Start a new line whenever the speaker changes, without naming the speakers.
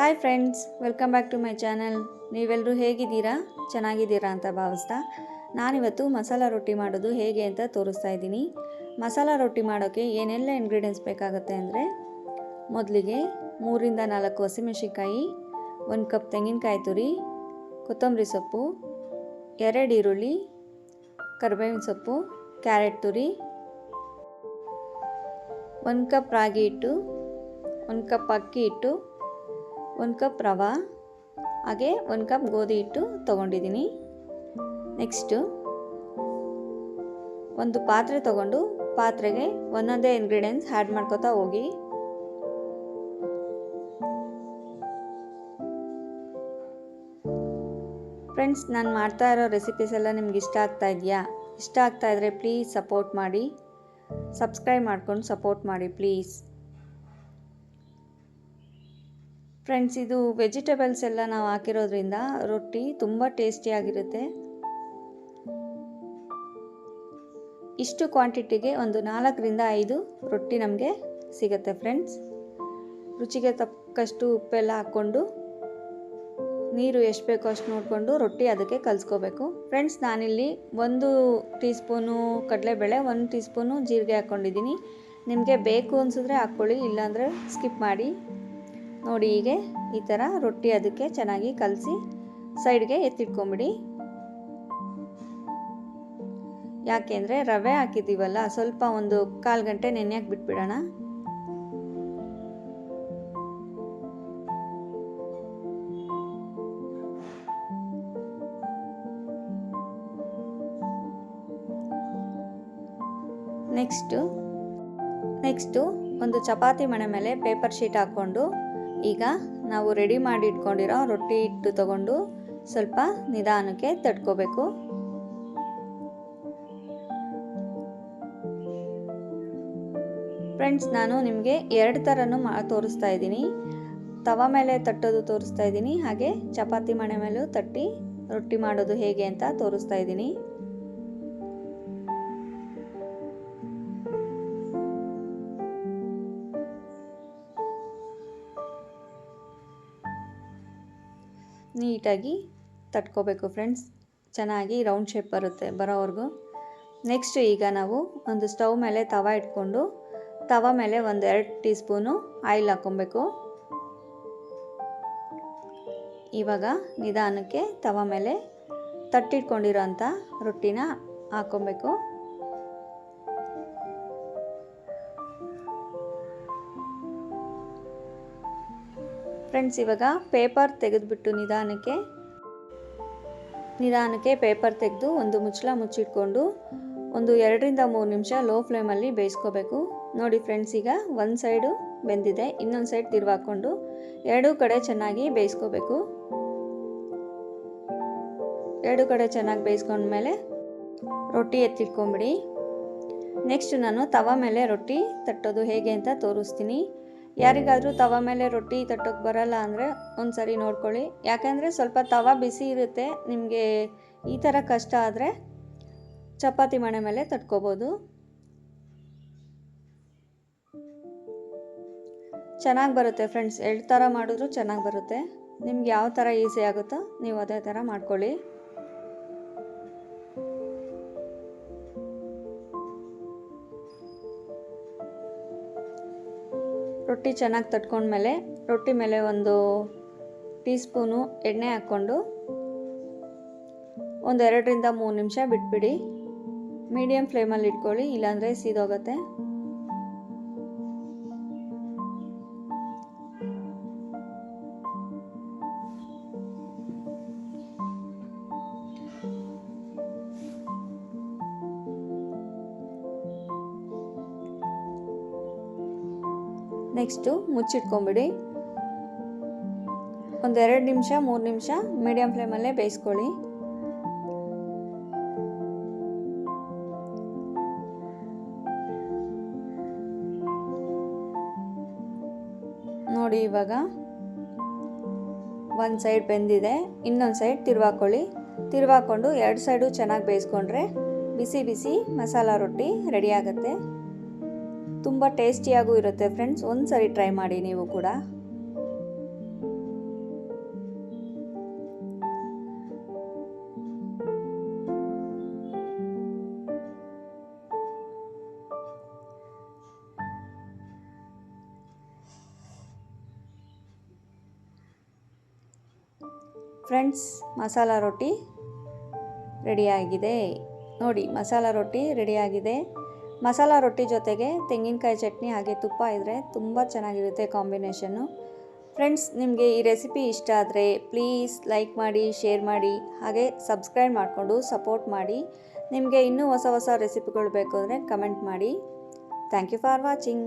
Hi friends welcome back to my channel ನೀವೆಲ್ಲರೂ ಹೇಗಿದ್ದೀರಾ? ಚೆನ್ನಾಗಿದ್ದೀರಾ ಅಂತ ಭಾವಿಸ್ತಾ. ನಾನಿವತ್ತು ಮಸಾಲ ರೊಟ್ಟಿ ಮಾಡೋದು ಹೇಗೆ ಅಂತ ತೋರಿಸ್ತಾ ಇದ್ದೀನಿ. ಮಸಾಲ ರೊಟ್ಟಿ ಮಾಡೋಕ್ಕೆ ಏನೆಲ್ಲ ಇಂಗ್ರೀಡಿಯೆಂಟ್ಸ್ ಬೇಕಾಗುತ್ತೆ ಅಂದರೆ, ಮೊದಲಿಗೆ ಮೂರಿಂದ ನಾಲ್ಕು ಹಸಿಮೆಣಸಿನ್ಕಾಯಿ, ಒಂದು ಕಪ್ ತೆಂಗಿನಕಾಯಿ ತುರಿ, ಕೊತ್ತಂಬರಿ ಸೊಪ್ಪು, ಎರಡು ಈರುಳ್ಳಿ, ಕರಿಬೇವಿನ ಸೊಪ್ಪು, ಕ್ಯಾರೆಟ್ ತುರಿ, ಒಂದು ಕಪ್ ರಾಗಿ ಹಿಟ್ಟು, ಒಂದು ಕಪ್ ಅಕ್ಕಿ ಹಿಟ್ಟು ಒಂದು ಕಪ್ ರವೆ, ಹಾಗೆ ಒಂದು ಕಪ್ ಗೋಧಿ ಹಿಟ್ಟು ತೊಗೊಂಡಿದ್ದೀನಿ. ನೆಕ್ಸ್ಟು ಒಂದು ಪಾತ್ರೆ ತಗೊಂಡು ಪಾತ್ರೆಗೆ ಒಂದೊಂದೇ ಇಂಗ್ರೀಡಿಯೆಂಟ್ಸ್ ಆ್ಯಡ್ ಮಾಡ್ಕೋತಾ ಹೋಗಿ. ಫ್ರೆಂಡ್ಸ್ ನಾನು ಮಾಡ್ತಾ ಇರೋ ರೆಸಿಪೀಸ್ ಎಲ್ಲ ನಿಮ್ಗೆ ಇಷ್ಟ ಆಗ್ತಾ ಇದೆಯಾ? ಇಷ್ಟ ಆಗ್ತಾ ಇದ್ರೆ ಪ್ಲೀಸ್ ಸಪೋರ್ಟ್ ಮಾಡಿ. ಸಬ್ಸ್ಕ್ರೈಬ್ ಮಾಡ್ಕೊಂಡು ಸಪೋರ್ಟ್ ಮಾಡಿ ಪ್ಲೀಸ್ ಫ್ರೆಂಡ್ಸ್ ಇದು ವೆಜಿಟೇಬಲ್ಸ್ ಎಲ್ಲ ನಾವು ಹಾಕಿರೋದ್ರಿಂದ ರೊಟ್ಟಿ ತುಂಬ ಟೇಸ್ಟಿಯಾಗಿರುತ್ತೆ ಇಷ್ಟು ಕ್ವಾಂಟಿಟಿಗೆ ಒಂದು ನಾಲ್ಕರಿಂದ ಐದು ರೊಟ್ಟಿ ನಮಗೆ ಸಿಗುತ್ತೆ ಫ್ರೆಂಡ್ಸ್ ರುಚಿಗೆ ತಕ್ಕಷ್ಟು ಉಪ್ಪೆಲ್ಲ ಹಾಕ್ಕೊಂಡು ನೀರು ಎಷ್ಟು ಬೇಕೋ ಅಷ್ಟು ನೋಡಿಕೊಂಡು ರೊಟ್ಟಿ ಅದಕ್ಕೆ ಕಲಿಸ್ಕೋಬೇಕು. ಫ್ರೆಂಡ್ಸ್ ನಾನಿಲ್ಲಿ ಒಂದು ಟೀ ಸ್ಪೂನು ಕಡಲೆಬೇಳೆ, ಒಂದು ಟೀ ಸ್ಪೂನು ಜೀರಿಗೆ ಹಾಕ್ಕೊಂಡಿದ್ದೀನಿ ನಿಮಗೆ ಬೇಕು ಅನಿಸಿದ್ರೆ ಹಾಕ್ಕೊಳ್ಳಿ, ಇಲ್ಲಾಂದರೆ ಸ್ಕಿಪ್ ಮಾಡಿ. ನೋಡಿ ಹೀಗೆ ಈ ಥರ ರೊಟ್ಟಿ ಅದಕ್ಕೆ ಚೆನ್ನಾಗಿ ಕಲಸಿ ಸೈಡ್ಗೆ ಎತ್ತಿಟ್ಕೊಂಬಿಡಿ. ಯಾಕೆಂದರೆ ರವೆ ಹಾಕಿದ್ದೀವಲ್ಲ, ಸ್ವಲ್ಪ ಒಂದು ಕಾಲು ಗಂಟೆ ನೆನೆಯಕ್ಕೆ ಬಿಟ್ಬಿಡೋಣ. ನೆಕ್ಸ್ಟು ನೆಕ್ಸ್ಟು ಒಂದು ಚಪಾತಿ ಮಣೆ ಮೇಲೆ ಪೇಪರ್ ಶೀಟ್ ಹಾಕ್ಕೊಂಡು ಈಗ ನಾವು ರೆಡಿ ಮಾಡಿ ಇಟ್ಕೊಂಡಿರೋ ರೊಟ್ಟಿ ಹಿಟ್ಟು ತಗೊಂಡು ಸ್ವಲ್ಪ ನಿಧಾನಕ್ಕೆ ತಟ್ಕೋಬೇಕು. ಫ್ರೆಂಡ್ಸ್ ನಾನು ನಿಮಗೆ ಎರಡು ಥರನೂ ಮಾ, ತೋರಿಸ್ತಾ ಇದ್ದೀನಿ. ತವ ಮೇಲೆ ತಟ್ಟೋದು ತೋರಿಸ್ತಾ ಇದ್ದೀನಿ, ಹಾಗೆ ಚಪಾತಿ ಮಣೆ ಮೇಲೂ ತಟ್ಟಿ ರೊಟ್ಟಿ ಮಾಡೋದು ಹೇಗೆ ಅಂತ ತೋರಿಸ್ತಾ ಇದ್ದೀನಿ. ನೀಟಾಗಿ ತಟ್ಕೋಬೇಕು ಫ್ರೆಂಡ್ಸ್. ಚೆನ್ನಾಗಿ ರೌಂಡ್ ಶೇಪ್ ಬರುತ್ತೆ, ಬರೋವರೆಗೂ. ನೆಕ್ಸ್ಟ್ ಈಗ ನಾವು ಒಂದು ಸ್ಟವ್ ಮೇಲೆ ತವ ಇಟ್ಕೊಂಡು, ತವ ಮೇಲೆ ಒಂದು ಎರಡು ಟೀ ಸ್ಪೂನು ಆಯಿಲ್ ಹಾಕ್ಕೊಬೇಕು. ಇವಾಗ ನಿಧಾನಕ್ಕೆ ತವ ಮೇಲೆ ತಟ್ಟಿಟ್ಕೊಂಡಿರೋ ಅಂಥ ರೊಟ್ಟಿನ ಹಾಕ್ಕೊಬೇಕು. ಫ್ರೆಂಡ್ಸ್, ಇವಾಗ ಪೇಪರ್ ತೆಗೆದುಬಿಟ್ಟು ನಿಧಾನಕ್ಕೆ ನಿಧಾನಕ್ಕೆ ಪೇಪರ್ ತೆಗೆದು ಒಂದು ಮುಚ್ಚಳ ಮುಚ್ಚಿಟ್ಕೊಂಡು ಒಂದು ಎರಡರಿಂದ ಮೂರು ನಿಮಿಷ ಲೋ ಫ್ಲೇಮಲ್ಲಿ ಬೇಯಿಸ್ಕೋಬೇಕು. ನೋಡಿ ಫ್ರೆಂಡ್ಸ್, ಈಗ ಒಂದು ಸೈಡು ಬೆಂದಿದೆ, ಇನ್ನೊಂದು ಸೈಡ್ ತಿರುವಾಕೊಂಡು ಎರಡೂ ಕಡೆ ಚೆನ್ನಾಗಿ ಬೇಯಿಸ್ಕೋಬೇಕು. ಎರಡು ಕಡೆ ಚೆನ್ನಾಗಿ ಬೇಯಿಸ್ಕೊಂಡ್ಮೇಲೆ ರೊಟ್ಟಿ ಎತ್ತಿಟ್ಕೊಂಬಿಡಿ. ನೆಕ್ಸ್ಟ್ ನಾನು ತವ ಮೇಲೆ ರೊಟ್ಟಿ ತಟ್ಟೋದು ಹೇಗೆ ಅಂತ ತೋರಿಸ್ತೀನಿ. ಯಾರಿಗಾದರೂ ತವ ಮೇಲೆ ರೊಟ್ಟಿ ತಟ್ಟೋಕ್ಕೆ ಬರಲ್ಲ ಅಂದರೆ ಒಂದು ಸರಿ ನೋಡ್ಕೊಳ್ಳಿ. ಯಾಕೆಂದರೆ ಸ್ವಲ್ಪ ತವ ಬಿಸಿ ಇರುತ್ತೆ, ನಿಮಗೆ ಈ ಥರ ಕಷ್ಟ ಆದರೆ ಚಪಾತಿ ಮಣೆ ಮೇಲೆ ತಟ್ಕೋಬೋದು. ಚೆನ್ನಾಗಿ ಬರುತ್ತೆ ಫ್ರೆಂಡ್ಸ್ ಎರಡು ಥರ ಮಾಡಿದ್ರು ಚೆನ್ನಾಗಿ ಬರುತ್ತೆ. ನಿಮ್ಗೆ ಯಾವ ಥರ ಈಸಿ ಆಗುತ್ತೋ ನೀವು ಅದೇ ಥರ ಮಾಡ್ಕೊಳ್ಳಿ. ರೊಟ್ಟಿ ಚೆನ್ನಾಗಿ ತಟ್ಕೊಂಡ್ಮೇಲೆ ರೊಟ್ಟಿ ಮೇಲೆ ಒಂದು ಟೀ ಸ್ಪೂನು ಎಣ್ಣೆ ಹಾಕ್ಕೊಂಡು ಒಂದು ಎರಡರಿಂದ ಮೂರು ನಿಮಿಷ ಬಿಟ್ಬಿಡಿ. ಮೀಡಿಯಮ್ ಫ್ಲೇಮಲ್ಲಿ ಇಟ್ಕೊಳ್ಳಿ, ಇಲ್ಲಾಂದರೆ ಸೀದೋಗುತ್ತೆ. ನೆಕ್ಸ್ಟು ಮುಚ್ಚಿಟ್ಕೊಂಬಿಡಿ ಒಂದು ಎರಡು ನಿಮಿಷ, ಮೂರು ನಿಮಿಷ ಮೀಡಿಯಮ್ ಫ್ಲೇಮಲ್ಲೇ ಬೇಯಿಸ್ಕೊಳ್ಳಿ. ನೋಡಿ ಇವಾಗ, ಒಂದು ಸೈಡ್ ಬೆಂದಿದೆ, ಇನ್ನೊಂದು ಸೈಡ್ ತಿರುವಾಕೊಳ್ಳಿ. ತಿರುವಾಕೊಂಡು ಎರಡು ಸೈಡು ಚೆನ್ನಾಗಿ ಬೇಯಿಸ್ಕೊಂಡ್ರೆ ಬಿಸಿ ಬಿಸಿ ಮಸಾಲ ರೊಟ್ಟಿ ರೆಡಿ ಆಗುತ್ತೆ. ತುಂಬ ಟೇಸ್ಟಿಯಾಗೂ ಇರುತ್ತೆ ಫ್ರೆಂಡ್ಸ್. ಒಂದ್ಸರಿ ಟ್ರೈ ಮಾಡಿ ನೀವು ಕೂಡ. ಫ್ರೆಂಡ್ಸ್, ಮಸಾಲ ರೊಟ್ಟಿ ರೆಡಿಯಾಗಿದೆ. ನೋಡಿ, ಮಸಾಲ ರೊಟ್ಟಿ ರೆಡಿಯಾಗಿದೆ. ಮಸಾಲ ರೊಟ್ಟಿ ಜೊತೆಗೆ ತೆಂಗಿನಕಾಯಿ ಚಟ್ನಿ ಹಾಗೆ ತುಪ್ಪ ಇದ್ದರೆ ತುಂಬ ಚೆನ್ನಾಗಿರುತ್ತೆ ಕಾಂಬಿನೇಷನ್ನು. ಫ್ರೆಂಡ್ಸ್, ನಿಮಗೆ ಈ ರೆಸಿಪಿ ಇಷ್ಟ ಆದರೆ ಪ್ಲೀಸ್ ಲೈಕ್ ಮಾಡಿ, ಶೇರ್ ಮಾಡಿ, ಹಾಗೆ ಸಬ್ಸ್ಕ್ರೈಬ್ ಮಾಡಿಕೊಂಡು ಸಪೋರ್ಟ್ ಮಾಡಿ. ನಿಮಗೆ ಇನ್ನೂ ಹೊಸ ಹೊಸ ರೆಸಿಪಿಗಳು ಬೇಕು ಅಂದರೆ ಕಮೆಂಟ್ ಮಾಡಿ. Thank you for watching.